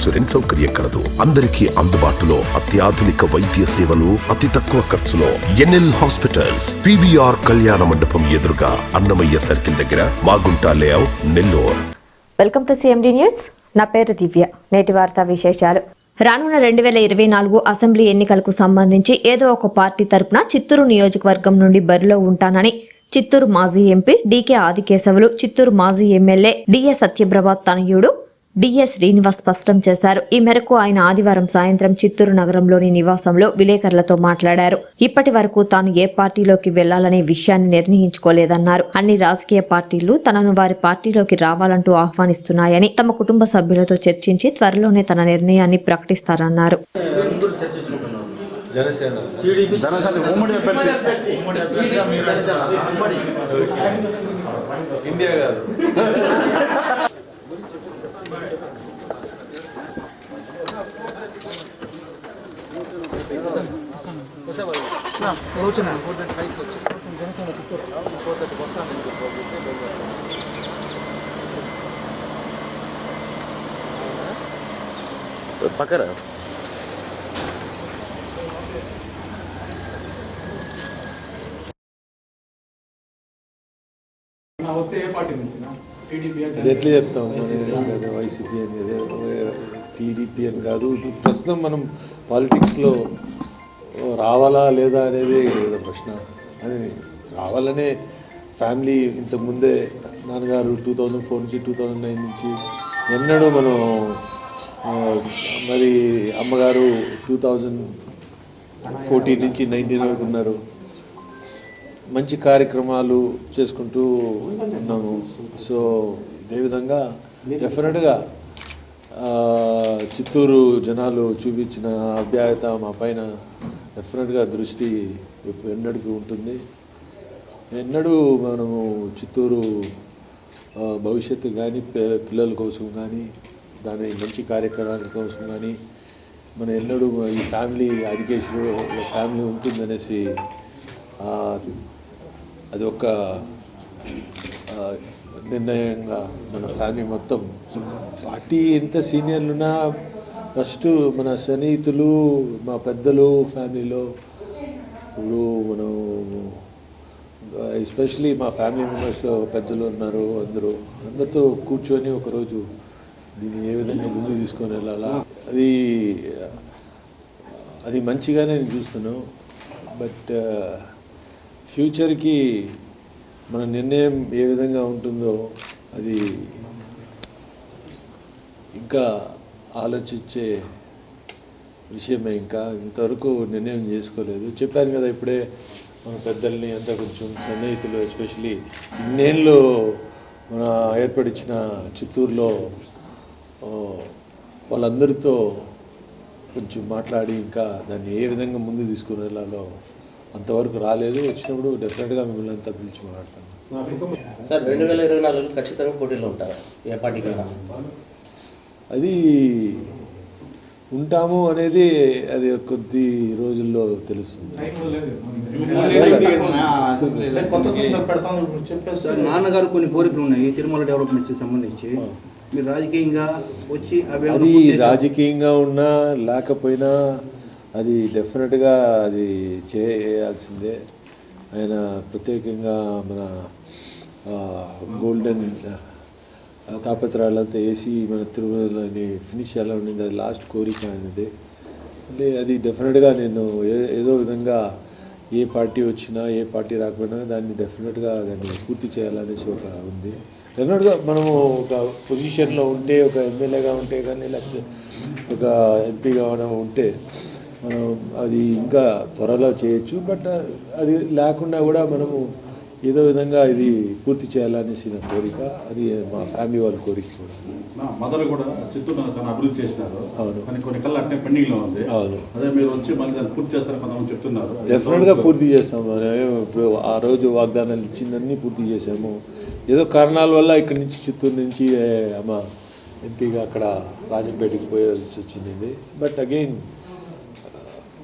Insurance సౌకర్యం కలదు. అందరికీ అందుబాటులో అత్యాధునిక వైద్య సేవలు అతి తక్కువ ఖర్చులో. ఎన్ఎల్ హాస్పిటల్స్ పివిఆర్ కళ్యాణ మండపం ఎదురుగా అన్నమయ్య సర్కిల్ దగ్గర Magunta layout Nellore. Welcome to CMD news. నా పేరు దివ్య. నేటి వార్తా విశేషాలు. రానున్న రెండు వేల ఇరవై నాలుగు అసెంబ్లీ ఎన్నికలకు సంబంధించి ఏదో ఒక పార్టీ తరపున చిత్తూరు నియోజకవర్గం నుండి బరిలో ఉంటానని చిత్తూరు మాజీ ఎంపీ డీకే ఆదికేశవులు చిత్తూరు మాజీ ఎమ్మెల్యే డిఎ సత్యప్రభా తనయుడు డిఎస్ శ్రీనివాస్ స్పష్టం చేశారు. ఈ మేరకు ఆయన ఆదివారం సాయంత్రం చిత్తూరు నగరంలోని నివాసంలో విలేకరులతో మాట్లాడారు. ఇప్పటి వరకు తాను ఏ పార్టీలోకి వెళ్ళాలనే విషయాన్ని నిర్ణయించుకోలేదన్నారు. అన్ని రాజకీయ పార్టీలు తనను వారి పార్టీలోకి రావాలంటూ ఆహ్వానిస్తున్నాయని తమ కుటుంబ సభ్యులతో చర్చించి త్వరలోనే తన నిర్ణయాన్ని ప్రకటిస్తారన్నారు. జనసేన జనసేన ఉమ్మడి అభ్యర్థి ఇండియా కాదు. పక్కన. ఎట్లా చెప్తాం? వైసీపీ అనేది టీడీపీ అని కాదు. ఇప్పుడు ప్రస్తుతం మనం పాలిటిక్స్లో రావాలా లేదా అనేది ఏదో ప్రశ్న. అని రావాలనే ఫ్యామిలీ ఇంతకుముందే నాన్నగారు టూ థౌజండ్ ఫోర్ నుంచి టూ థౌజండ్ నైన్ నుంచి ఎన్నడూ మనం మరి అమ్మగారు టూ థౌజండ్ ఫోర్టీన్ నుంచి నైన్టీన్ వరకు ఉన్నారు. మంచి కార్యక్రమాలు చేసుకుంటూ ఉన్నాము. సో ఇదేవిధంగా డెఫినెట్గా చిత్తూరు జనాలు చూపించిన అభ్యాయత మా పైన డెఫినెట్గా దృష్టి ఎన్నడికి ఉంటుంది. ఎన్నడూ మనము చిత్తూరు భవిష్యత్తు కానీ పిల్లల కోసం కానీ దాని మంచి కార్యక్రమాల కోసం కానీ మన ఎన్నడూ ఈ ఫ్యామిలీ అధికేషులు ఫ్యామిలీ ఉంటుందనేసి అది ఒక నిర్ణయంగా మన ఫ్యామిలీ మొత్తం. పార్టీ ఎంత సీనియర్లున్నా ఫస్ట్ మన సన్నిహితులు మా పెద్దలు ఫ్యామిలీలో ఇప్పుడు మనం ఎస్పెషలీ మా ఫ్యామిలీ మెంబర్స్లో పెద్దలు ఉన్నారు అందరూ. అందరితో కూర్చొని ఒకరోజు దీన్ని ఏ విధంగా ముందు తీసుకొని వెళ్ళాలా? అది అది మంచిగానే నేను చూస్తున్నాను. బట్ ఫ్యూచర్కి మన నిర్ణయం ఏ విధంగా ఉంటుందో అది ఇంకా ఆలోచించే విషయమే ఇంకా. ఇంతవరకు నిర్ణయం చేసుకోలేదు. చెప్పాను కదా ఇప్పుడే మన పెద్దల్ని అంతా కొంచెం సన్నిహితులు ఎస్పెషలీ ఇన్నేళ్ళు మన ఏర్పడిచిన చిత్తూరులో వాళ్ళందరితో కొంచెం మాట్లాడి ఇంకా దాన్ని ఏ విధంగా ముందు తీసుకుని వెళ్ళాలో అంతవరకు రాలేదు. వచ్చినప్పుడు డెఫినెట్గా మిమ్మల్ని అంతా పిలిచి మాట్లాడతాను. సార్ రెండు వేల ఇరవై నాలుగులో ఖచ్చితంగా పోటీలో ఉంటారు? ఏ పార్టీకైనా అది ఉంటాము అనేది అది కొద్ది రోజుల్లో తెలుస్తుంది. నాన్నగారు కొన్ని కోరికలు ఉన్నాయి. తిరుమల డెవలప్మెంట్స్కి సంబంధించి. మీరు రాజకీయంగా వచ్చి అది? రాజకీయంగా ఉన్నా లేకపోయినా అది డెఫినెట్గా అది చేయాల్సిందే. ఆయన ప్రత్యేకంగా మన గోల్డెన్ తాపత్రాలంతా వేసి మన తిరుమలని ఫినిష్ చేయాలని ఉండింది అది లాస్ట్ కోరిక అనేది. అంటే అది డెఫినెట్గా నేను ఏ- ఏదో విధంగా ఏ పార్టీ వచ్చినా ఏ పార్టీ రాకపోయినా దాన్ని డెఫినెట్గా దాన్ని పూర్తి చేయాలనేసి ఒక ఉంది. డెఫినెట్గా మనము ఒక పొజిషన్లో ఉంటే ఒక ఎమ్మెల్యేగా ఉంటే కానీ లేకపోతే ఒక ఎంపీగా మనం ఉంటే మనం అది ఇంకా త్వరలో చేయొచ్చు. బట్ అది లేకుండా కూడా మనము ఏదో విధంగా ఇది పూర్తి చేయాలనేసి నా కోరిక. అది మా ఫ్యామిలీ వాళ్ళ కోరిక కూడా. మదర్ కూడా చిత్తూరు చాలా అభివృద్ధి చేసినారు. అవును. కానీ కొన్ని కళ్ళు అట్నే పెండింగ్లో ఉంది. అవును. అదే మీరు వచ్చి మళ్ళీ దాన్ని పూర్తి చేస్తారని కొంతమంది చెప్తున్నారు. డెఫినెట్గా పూర్తి చేస్తాం. ఇప్పుడు ఆ రోజు వాగ్దానాలు ఇచ్చిందన్నీ పూర్తి చేసాము ఏదో కారణాల వల్ల ఇక్కడి నుంచి చిత్తూరు నుంచి అమ్మ ఎంపీగా అక్కడ రాజంపేటకి పోయాల్సి వచ్చింది. బట్ అగైన్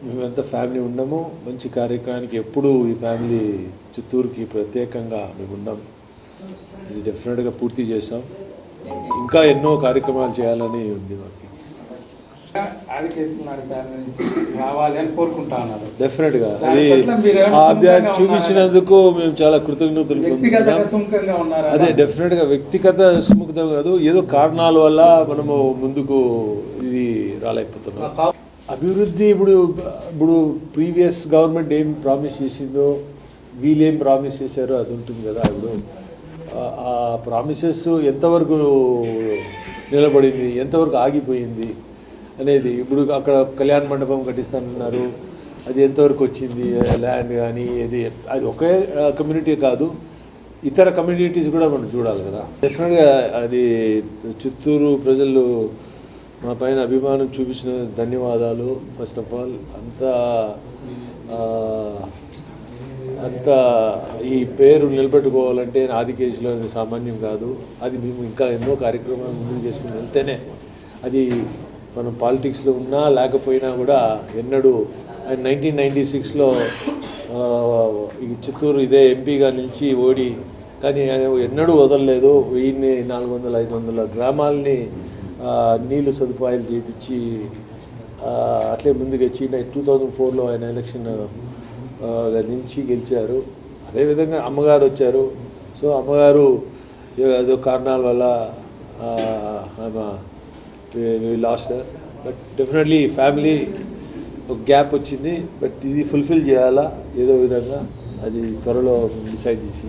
మేమంతా ఫ్యామిలీ ఉన్నాము. మంచి కార్యక్రమానికి ఎప్పుడు ఈ ఫ్యామిలీ చిత్తూరుకి ప్రత్యేకంగా మేము ఉన్నాం. ఇది డెఫినెట్గా పూర్తి చేస్తాం ఇంకా ఎన్నో కార్యక్రమాలు చేయాలని ఉంది మాకు. డెఫినెట్గా. అది చూపించినందుకు మేము చాలా కృతజ్ఞతలు అదే డెఫినెట్గా వ్యక్తిగత సుముఖత కాదు ఏదో కారణాల వల్ల మనము ముందుకు ఇది రాలేకపోతున్నాం. అభివృద్ధి ఇప్పుడు ఇప్పుడు ప్రీవియస్ గవర్నమెంట్ ఏం ప్రామిస్ చేసిందో వీళ్ళు ఏం ప్రామిస్ చేశారో అది ఉంటుంది కదా ఇప్పుడు ఆ- ఆ ప్రామిసెస్ ఎంతవరకు నిలబడింది ఎంతవరకు ఆగిపోయింది అనేది ఇప్పుడు అక్కడ కళ్యాణ మండపం కట్టిస్తానన్నారు అది ఎంతవరకు వచ్చింది ల్యాండ్ కానీ ఇది అది ఒకే కమ్యూనిటీ కాదు ఇతర కమ్యూనిటీస్ కూడా మనం చూడాలి కదా డెఫినెట్గా అది చిత్తూరు ప్రజలు మా పైన అభిమానం చూపించిన ధన్యవాదాలు ఫస్ట్ ఆఫ్ ఆల్ అంతా అంత ఈ పేరు నిలబెట్టుకోవాలంటే ఆదికేజ్లో సామాన్యం కాదు. అది మేము ఇంకా ఎన్నో కార్యక్రమాలు ముందుకు చేసుకుని వెళ్తేనే అది మనం పాలిటిక్స్లో ఉన్నా లేకపోయినా కూడా ఎన్నడూ ఆయన నైన్టీన్ నైంటీ సిక్స్లో ఈ చిత్తూరు ఇదే ఎంపీగా నిలిచి ఓడి. కానీ ఆయన ఎన్నడూ వదలలేదు. వెయ్యిన్ని నాలుగు వందల ఐదు వందల గ్రామాలని నీళ్ళు నీళ్ళు సదుపాయాలు చేయించి అట్లే ముందుకు వచ్చి టూ థౌజండ్ ఫోర్లో ఆయన ఎలక్షన్ నుంచి గెలిచారు. అదేవిధంగా అమ్మగారు వచ్చారు. సో అమ్మగారు ఏదో కారణాల వల్ల లాస్ట్. బట్ డెఫినెట్లీ ఫ్యామిలీ ఒక గ్యాప్ వచ్చింది. బట్ ఇది ఫుల్ఫిల్ చేయాలా? ఏదో విధంగా అది త్వరలో డిసైడ్ చేసి